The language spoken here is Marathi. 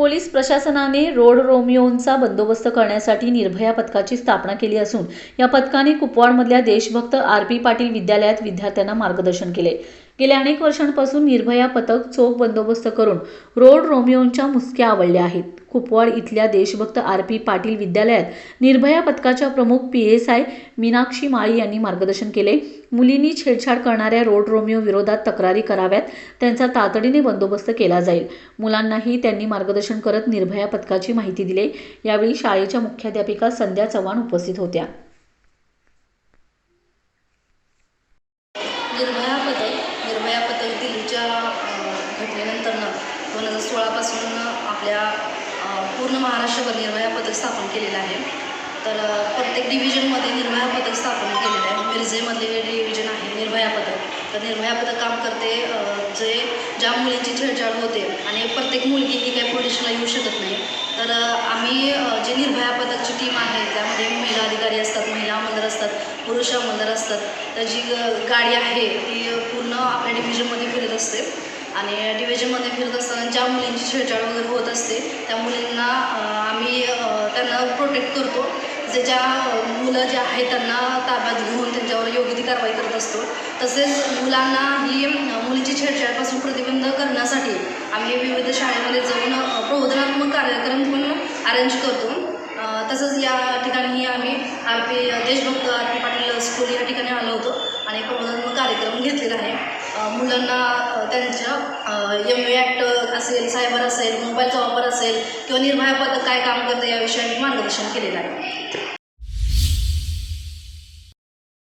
पोलीस प्रशासनाने रोड रोमिओंचा बंदोबस्त करण्यासाठी निर्भया पथकाची स्थापना केली असून या पथकाने कुपवाडमधल्या देशभक्त आर पी पाटील विद्यालयात विद्यार्थ्यांना मार्गदर्शन केले. गेल्या अनेक वर्षांपासून निर्भया पथक चोख बंदोबस्त करून रोड रोमिओंच्या मुसक्या आवडल्या आहेत. कुपवाड इथल्या देशभक्त आर पी पाटील विद्यालयात निर्भया पथकाच्या प्रमुख P S I Meenakshi Mali यांनी मार्गदर्शन केले. मुलींनी छेडछाड करणाऱ्या रोड रोमिओ विरोधात तक्रारी कराव्यात. त्यांचा तातडीने बंदोबस्त केला जाईल. मुलांनाही त्यांनी मार्गदर्शन करत निर्भया पथकाची माहिती दिली. यावेळी शाळेच्या मुख्याध्यापिका संध्या चव्हाण उपस्थित होत्या. निर्भया पथक दिल्लीच्या अ, घटनेनंतरनं दोन हजार सोळापासून आपल्या पूर्ण महाराष्ट्रभर निर्भया पथक स्थापन केलेलं आहे. तर प्रत्येक डिव्हिजनमध्ये निर्भया पथक स्थापन केलेलं आहे. मिरजेमधले डिव्हिजन आहे निर्भया पथक तर निर्भया पथक काम करते जे ज्या मुलींची छेडछाड होते आणि प्रत्येक मुलगी ही काही पोलिशला येऊ शकत नाही. तर आम्ही जे निर्भया पथकची टीम आहे त्यामध्ये महिला अधिकारी असतात महिला अंमलदार असतात पुरुष अंमलदार असतात. तर जी गाडी आहे डिव्हिजनमध्ये फिरत असते. आणि डिव्हिजनमध्ये फिरत असताना ज्या मुलींची छेडछाड वगैरे होत असते त्या मुलींना आम्ही त्यांना प्रोटेक्ट करतो. जे ज्या मुलं जे आहेत त्यांना ताब्यात घेऊन त्यांच्यावर योग्य ती कारवाई करत असतो. तसेच मुलांना ही मुलीची मुलींची छेडछाडपासून प्रतिबंध करण्यासाठी आम्ही विविध शाळेमध्ये जाऊन प्रबोधनात्मक कार्यक्रम पण अरेंज करतो. तसंच या ठिकाणी आम्ही R P Deshbhakt R P Patil school या ठिकाणी आलो होतो आणि प्रबोधनात्मक कार्यक्रम घेतलेला आहे अ, मुलांना त्यांच्या एम ए ॲक्ट असेल सायबर असेल मोबाईलचा वापर असेल किंवा निर्भया पथक काय काम करतं या विषयाने मार्गदर्शन केलेलं आहे.